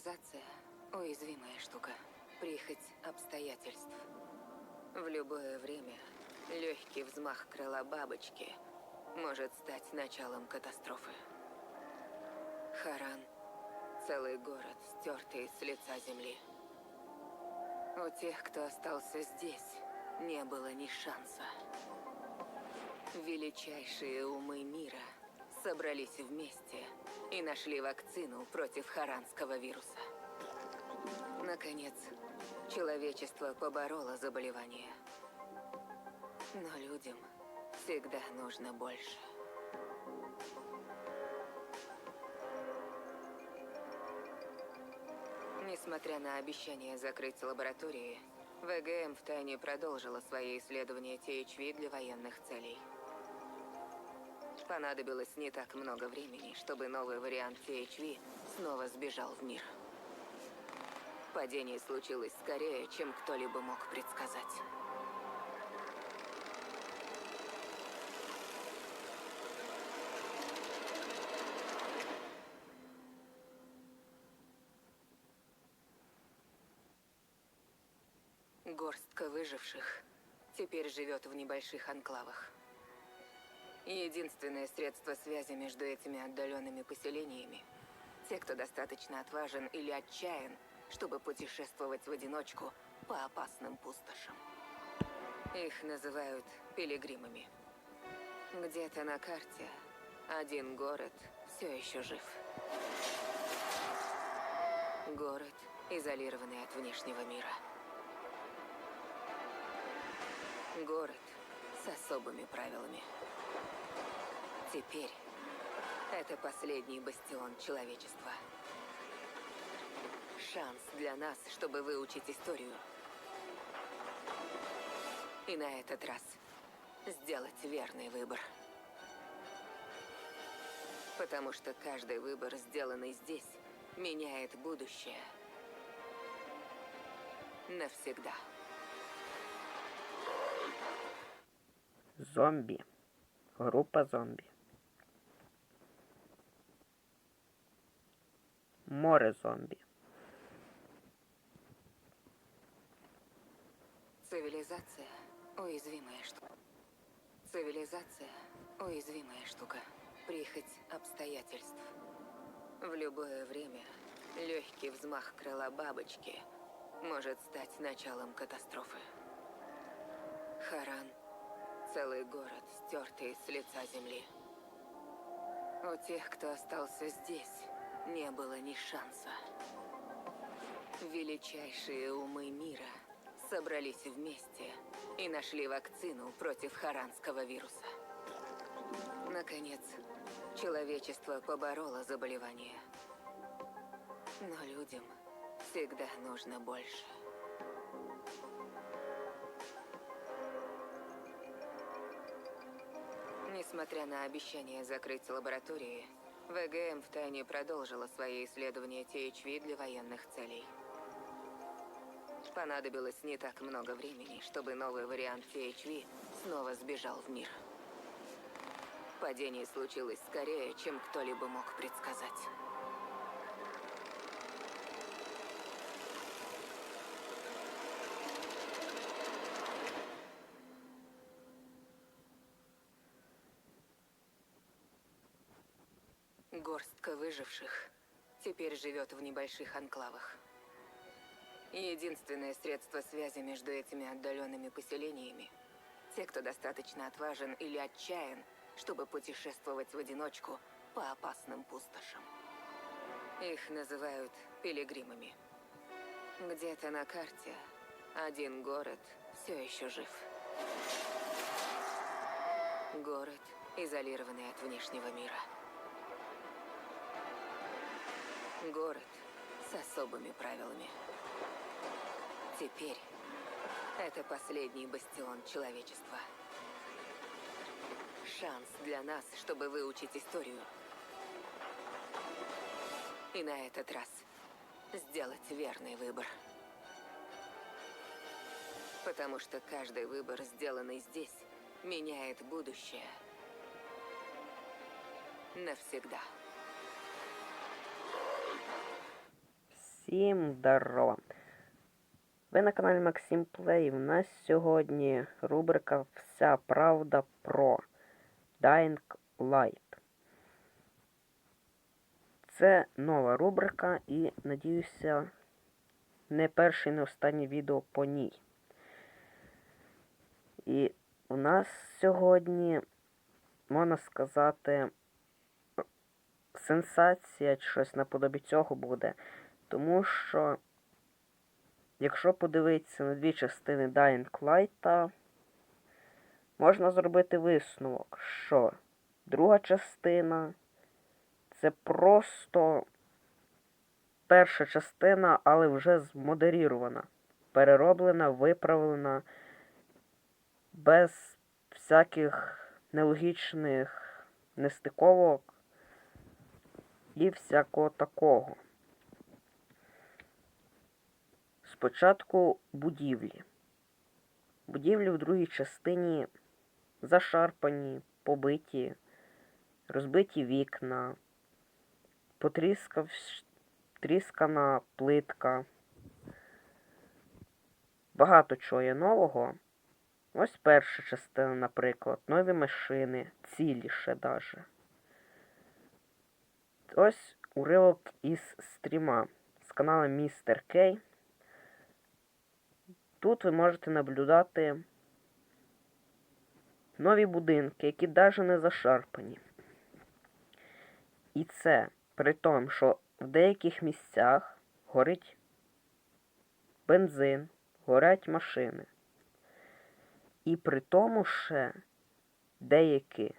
Цивилизация – уязвимая штука. Прихоть обстоятельств. В любое время легкий взмах крыла бабочки может стать началом катастрофы. Харан – целый город, стертый с лица земли. У тех, кто остался здесь, не было ни шанса. Величайшие умы мира собрались вместе и нашли вакцину против харанского вируса. Наконец, человечество побороло заболевание. Но людям всегда нужно больше. Несмотря на обещание закрыть лаборатории, ВГМ втайне продолжила свои исследования THV для военных целей. Понадобилось не так много времени, чтобы новый вариант THV снова сбежал в мир. Падение случилось скорее, чем кто-либо мог предсказать. Горстка выживших теперь живет в небольших анклавах. Единственное средство связи между этими отдаленными поселениями – те, кто достаточно отважен или отчаян, чтобы путешествовать в одиночку по опасным пустошам. Их называют пилигримами. Где-то на карте один город все еще жив. Город, изолированный от внешнего мира. Город с особыми правилами. Теперь это последний бастион человечества. Шанс для нас, чтобы выучить историю. И на этот раз сделать верный выбор. Потому что каждый выбор, сделанный здесь, меняет будущее. Навсегда. Зомбі. Група зомбі. Море зомбі. Цивилизация – уязвимая штука. Цивилизация – уязвимая штука. Прихоть обстоятельств. В любое время легкий взмах крыла бабочки может стать началом катастрофы. Харан – целый город, стертый с лица земли. У тех, кто остался здесь, не было ни шанса. Величайшие умы мира собрались вместе и нашли вакцину против харанского вируса. Наконец, человечество побороло заболевание. Но людям всегда нужно больше. Несмотря на обещание закрыть лаборатории, ВГМ втайне продолжила свои исследования THV для военных целей. Понадобилось не так много времени, чтобы новый вариант THV снова сбежал в мир. Падение случилось скорее, чем кто-либо мог предсказать. Горстка выживших теперь живет в небольших анклавах. Единственное средство связи между этими отдаленными поселениями – те, кто достаточно отважен или отчаян, чтобы путешествовать в одиночку по опасным пустошам. Их называют пилигримами. Где-то на карте один город все еще жив. Город, изолированный от внешнего мира. Город с особыми правилами. Теперь это последний бастион человечества. Шанс для нас, чтобы выучить историю. И на этот раз сделать верный выбор. Потому что каждый выбор, сделанный здесь, меняет будущее. Навсегда. Всім здорово! Ви на каналі Максим Плей. У нас сьогодні рубрика Вся правда про Dying Light. Це нова рубрика і, надіюся, не перше і не останнє відео по ній. І у нас сьогодні, можна сказати, сенсація чи щось наподобі цього буде. Тому що, якщо подивитися на дві частини Dying Light, можна зробити висновок, що друга частина це просто перша частина, але вже змодерірована, перероблена, виправлена, без всяких нелогічних нестиковок і всякого такого. Спочатку будівлі. Будівлі в другій частині зашарпані, побиті, розбиті вікна, потріскав, тріскана плитка. Багато чого є нового. Ось перша частина, наприклад, нові машини, ціліше даже. Ось уривок із стріма з каналу Містер Кей. Тут ви можете наблюдати нові будинки, які навіть не зашарпані. І це при тому, що в деяких місцях горить бензин, горять машини. І при тому ще деякі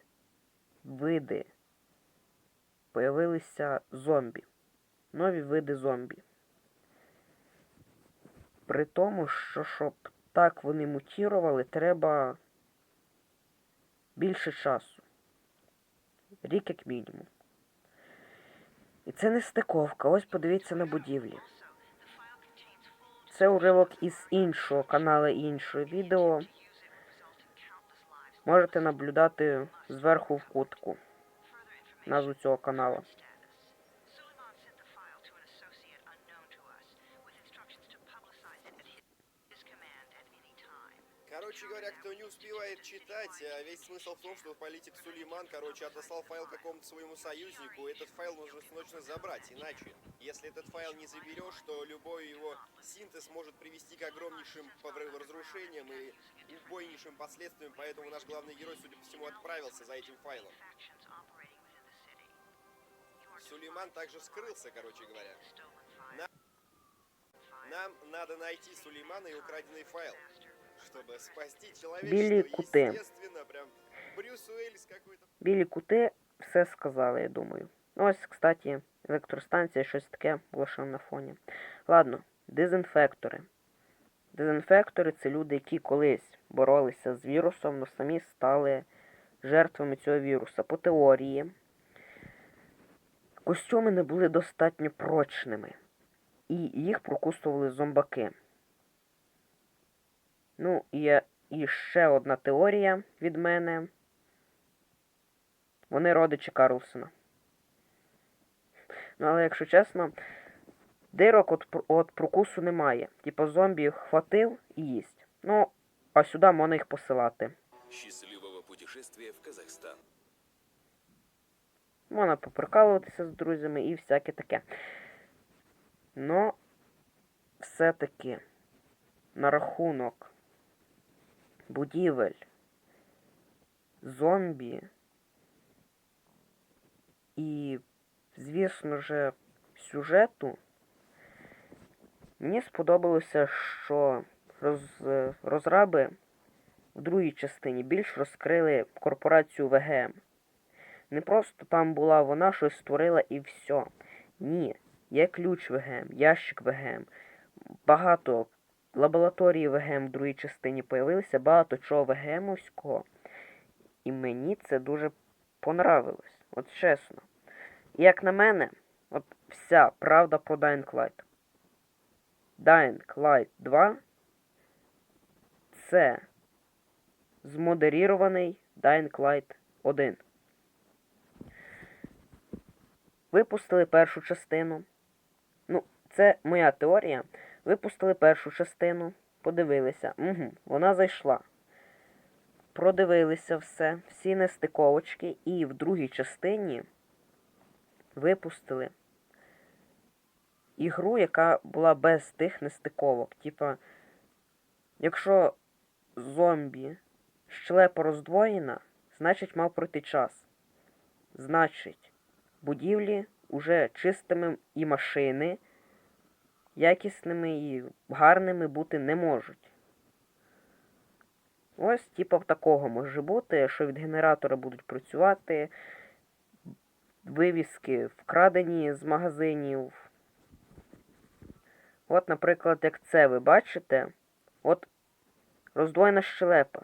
види появилися зомбі. Нові види зомбі. При тому, що щоб так вони мутірували, треба більше часу. Рік як мінімум. І це не стиковка. Ось подивіться на будівлі. Це уривок із іншого каналу іншого відео. Можете наблюдати зверху в кутку назву цього каналу. Короче говоря, кто не успевает читать, а весь смысл в том, что политик Сулейман, короче, отослал файл какому-то своему союзнику, этот файл нужно срочно забрать, иначе, если этот файл не заберешь, то любой его синтез может привести к огромнейшим разрушениям и убойнейшим последствиям, поэтому наш главный герой, судя по всему, отправился за этим файлом. Сулейман также скрылся, короче говоря. the stolen file. На- Нам надо найти Сулеймана и украденный файл, чтобы спасти Білі какой-то. Білі кути все сказали, я думаю. Ось, кстати, електростанція, щось таке лише на фоні. Ладно, дезінфектори. Дезінфектори це люди, які колись боролися з вірусом, але самі стали жертвами цього віруса. По теорії, костюми не були достатньо прочними. І їх прокусували зомбаки. Ну, і, є- і ще одна теорія від мене. Вони родичі Карлсона. Ну, але якщо чесно, дирок от, от прокусу немає. Типа зомбі їх хватив і їсть. Ну, а сюди можна їх посилати. Счастливого путешествия в Казахстан. Можна поприкалуватися з друзями і всяке таке. Но все-таки на рахунок будівель, зомбі і, звісно ж, сюжету, мені сподобалося, що роз, розраби в другій частині більш розкрили корпорацію ВГМ. Не просто там була вона щось створила і все. Ні. Є ключ ВГМ, ящик ВГМ. Багато лабораторії ВГМ в другій частині появилися, багато чого ВГМовського. І мені це дуже понравилось. От чесно. Як на мене, от вся правда про Dying Light. Dying Light 2 це змодерірований Dying Light 1. Випустили першу частину. Ну, Це моя теорія. Випустили першу частину, подивилися. Угу, вона зайшла. Продивилися все, всі нестиковочки, і в другій частині випустили ігру, яка була без тих нестиковок. Типа, якщо зомбі щелепа роздвоєна, значить мав пройти час. Значить, будівлі уже чистими і машини якісними і гарними бути не можуть. Ось, типа, такого може бути, що від генератора будуть працювати вивіски вкрадені з магазинів. От, наприклад, як це ви бачите, от роздвоєна щелепа.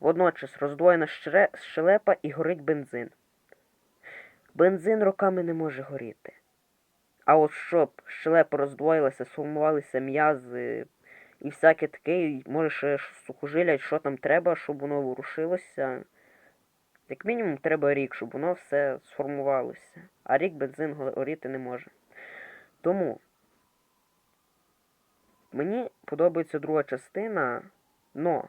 Водночас роздвоєна щелепа і горить бензин. Бензин роками не може горіти. А от щоб щелепа роздвоїлася, сформувалися м'язи і всяке таке, і може ще ж сухожилять, що там треба, щоб воно ворушилося. Як мінімум треба рік, щоб воно все сформувалося. А рік бензин горіти не може. Тому мені подобається друга частина, но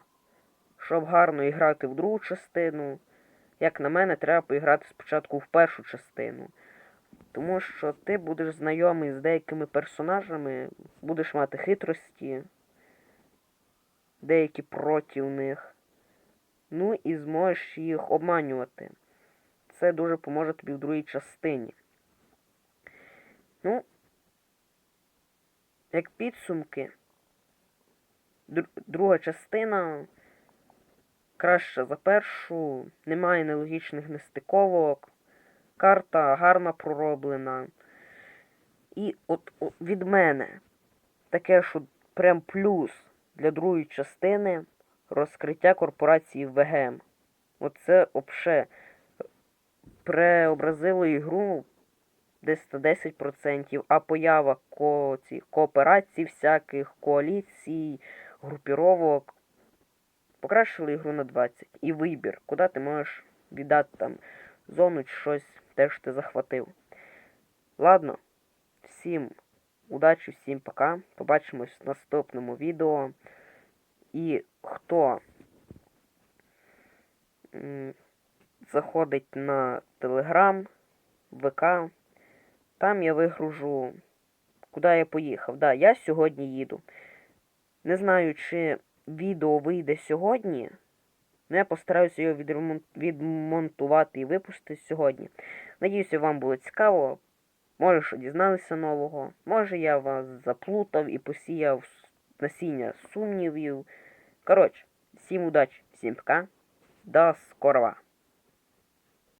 щоб гарно іграти в другу частину, як на мене, треба поіграти спочатку в першу частину. Тому що ти будеш знайомий з деякими персонажами, будеш мати хитрості, деякі проти них. Ну і зможеш їх обманювати. Це дуже поможе тобі в другій частині. Ну, як підсумки, др- друга частина краща за першу, немає нелогічних нестиковок, карта гарно пророблена. І от, о- від мене таке, що прям плюс для другої частини розкриття корпорації ВГМ. Оце взагалі преобразило ігру десь на 10%, а поява ко, ці, кооперацій всяких, коаліцій, групіровок покращили ігру на 20. І вибір, куди ти можеш віддати там зону чи щось теж ти захватив. Ладно, всім удачі, всім пока. Побачимось в наступному відео. І хто заходить на Телеграм, ВК, там я вигружу, куди я поїхав. Да, я сьогодні їду. Не знаю, чи відео вийде сьогодні. Ну, я постараюся його відмонтувати і випустити сьогодні. Надіюся, вам було цікаво. Може, що дізналися нового. Може, я вас заплутав і посіяв насіння сумнівів. Коротше, всім удачі, всім пока. До скорого.